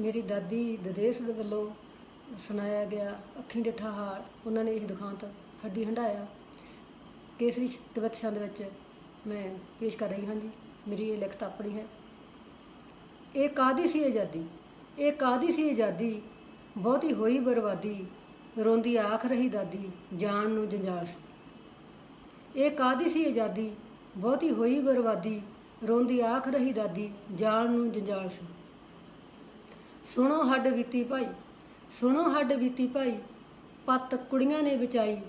ਮੇਰੀ ਦਾਦੀ ਦਦੇਸ ਦੇ ਵੱਲੋਂ ਸੁਣਾਇਆ ਗਿਆ ਅੱਖੀਂ ਡਿੱਠਾ ਹਾਲ ਉਹਨਾਂ ਨੇ ਇਹ ਦੁਖਾਂਤ ਹੱਡੀ ਹੰਡਾਇਆ ਕੇਸਰੀ ਕਵਿਤ ਛੰਦ ਵਿੱਚ ਮੈਂ ਪੇਸ਼ ਕਰ ਰਹੀ ਹਾਂ ਜੀ, ਮੇਰੀ ਇਹ ਲਿਖਤ ਆਪਣੀ ਹੈ। ਇਹ ਕਾਦੀ ਸੀ ਆਜ਼ਾਦੀ? ਇਹ ਕਾਦੀ ਸੀ ਆਜ਼ਾਦੀ? ਬਹੁਤੀ ਹੋਈ ਬਰਬਾਦੀ, ਰੋਂਦੀ ਆਖ ਰਹੀ ਦਾਦੀ, ਜਾਨ ਨੂੰ ਜੰਜਾਲ ਸੀ। ਇਹ ਕਾਦੀ ਸੀ ਆਜ਼ਾਦੀ? ਬਹੁਤੀ ਹੋਈ ਬਰਬਾਦੀ, ਰੋਂਦੀ ਆਖ ਰਹੀ ਦਾਦੀ, ਜਾਨ ਨੂੰ ਜੰਜਾਲ ਸੀ। ਸੁਣੋ ਹੱਡ ਬੀਤੀ ਭਾਈ, ਸੁਣੋ ਹੱਡ ਬੀਤੀ ਭਾਈ, ਪੱਤ ਕੁੜੀਆਂ ਨੇ ਬਚਾਈ,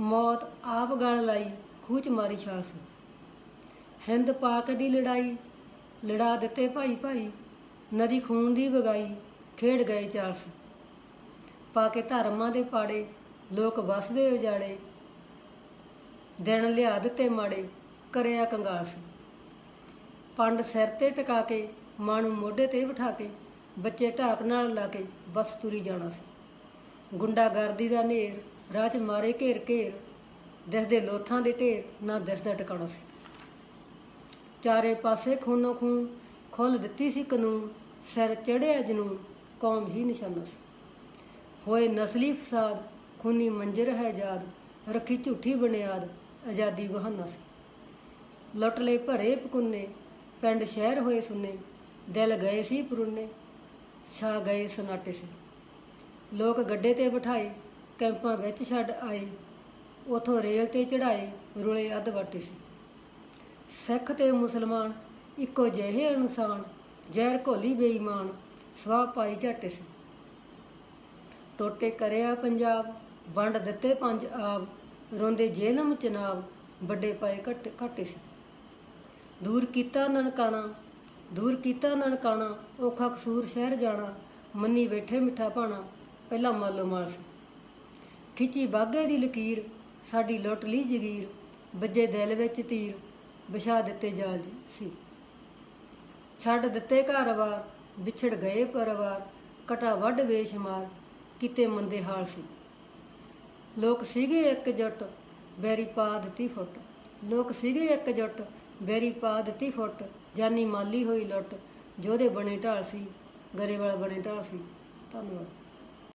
ਮੌਤ ਆਪ ਗਲ ਲਾਈ, ਖੂਚ ਮਾਰੀ ਛਾਲ ਸੀ। ਹਿੰਦ ਪਾਕ ਦੀ ਲੜਾਈ, ਲੜਾ ਦਿੱਤੇ ਭਾਈ ਭਾਈ, ਨਦੀ ਖੂਨ ਦੀ ਵਗਾਈ, ਖੇਡ ਗਏ ਚਾਲ ਪਾ ਕੇ ਧਰਮਾਂ ਦੇ ਪਾੜੇ, ਲੋਕ ਵਸਦੇ ਉਜਾੜੇ, ਦਿਨ ਲਿਆ ਦਿੱਤੇ ਮਾੜੇ, ਕਰਿਆ ਕੰਗਾਲ ਸੀ। ਪੰਡ ਸਿਰ ਤੇ ਟਿਕਾ ਕੇ ਮਾਂ ਨੂੰ ਮੋਢੇ ਤੇ ਬਿਠਾ ਕੇ ਬੱਚੇ ਢਾਕ ਨਾਲ ਲਾ ਕੇ ਬਸ ਤੁਰੀ ਜਾਣਾ ਸੀ। ਗੁੰਡਾਗਰਦੀ ਦਾ ਨੇਰ ਰਾਹ 'ਚ ਮਾਰੇ ਘੇਰ ਘੇਰ, ਦਿਸਦੇ ਲੋਥਾਂ ਦੇ ਢੇਰ, ਨਾ ਦਿਸਦਾ ਟਿਕਾਣਾ ਸੀ। ਚਾਰੇ ਪਾਸੇ ਖੂਨੋ ਖੂਨ ਖੁੱਲ ਦਿੱਤੀ ਸੀ ਕਾਨੂੰਨ, ਸਿਰ ਚੜਿਆ ਜਨੂਨ, ਕੌਮ ਹੀ ਨਿਸ਼ਾਨਾ ਸੀ। ਹੋਏ ਨਸਲੀ ਫਸਾਦ, ਖੂਨੀ ਮੰਜਰ ਹੈ ਜਾਦ ਰੱਖੀ ਝੂਠੀ ਬੁਨਿਆਦ, ਆਜ਼ਾਦੀ ਬਹਾਨਾ ਸੀ। ਲੁੱਟ ਲਏ ਭਰੇ ਪਕੁੰਨੇ ਪਿੰਡ ਸ਼ਹਿਰ ਹੋਏ ਸੁੰਨੇ, ਦਿਲ ਗਏ ਸੀ ਪਰੁੰਨੇ ਛਾ ਗਏ ਸਨਾਟੇ ਸੀ ਲੋਕ ਗੱਡੇ ਤੇ ਬਿਠਾਏ, ਕੈਂਪਾਂ ਵਿੱਚ ਛੱਡ ਆਏ, ਉਥੋਂ ਰੇਲ ਤੇ ਚੜਾਏ ਰੁਲੇ ਅੱਧ ਵਾਟੇ ਸੀ ਸਿੱਖ ਤੇ ਮੁਸਲਮਾਨ ਇੱਕੋ ਜਿਹੇ ਇਨਸਾਨ, ਜ਼ਹਿਰ ਘੋਲੀ ਬੇਈਮਾਨ, ਸਵਾਹ ਪਾਈ ਝੱਟ ਸੀ ਟੋਟੇ ਕਰਿਆ ਪੰਜਾਬ, ਵੰਡ ਦਿੱਤੇ ਪੰਜ ਆਬ, ਰੋਂਦੇ ਜੇਲਮ ਚਨਾਬ ਵੱਡੇ ਪਾਏ ਘੱਟ ਘਾਟੇ ਸੀ ਦੂਰ ਕੀਤਾ ਨਨਕਾਣਾ ਦੂਰ ਕੀਤਾ ਨਨਕਾਣਾ, ਔਖਾ ਕਸੂਰ ਸ਼ਹਿਰ ਜਾਣਾ, ਮੰਨੀ ਬੈਠੇ ਮਿੱਠਾ ਪਾਣਾ ਪਹਿਲਾਂ ਮਾਲੋ ਮਾਲ ਖਿੱਚੀ ਬਾਗੇ ਦੀ ਲਕੀਰ, ਸਾਡੀ ਲੁੱਟ ਲਈ ਜਗੀਰ, ਵੱਜੇ ਦਿਲ ਵਿੱਚ ਤੀਰ, ਵਿਛਾ ਦਿੱਤੇ ਜਾਲ ਸੀ। ਛੱਡ ਦਿੱਤੇ ਘਰ-ਬਾਰ ਵਿਛੜ ਗਏ ਪਰਿਵਾਰ, ਕਟਾ ਵੱਢ ਬੇਸ਼ਮਾਰ ਕਿਤੇ ਮੰਦੇ ਹਾਲ ਸੀ। ਲੋਕ ਸੀਗੇ ਇੱਕ ਜੁੱਟ, ਬੈਰੀ ਪਾ ਦਿੱਤੀ ਫੁੱਟ। ਲੋਕ ਸੀਗੇ ਇੱਕ ਜੁੱਟ ਬੈਰੀ ਪਾ ਦਿੱਤੀ ਫੁੱਟ, ਜਾਨੀ ਮਾਲੀ ਹੋਈ ਲੁੱਟ ਜੋਦੇ ਬਣੇ ਢਾਲ ਸੀ, ਗਰੇਵਾਲ ਬਣੇ ਢਾਲ ਸੀ। ਧੰਨਵਾਦ।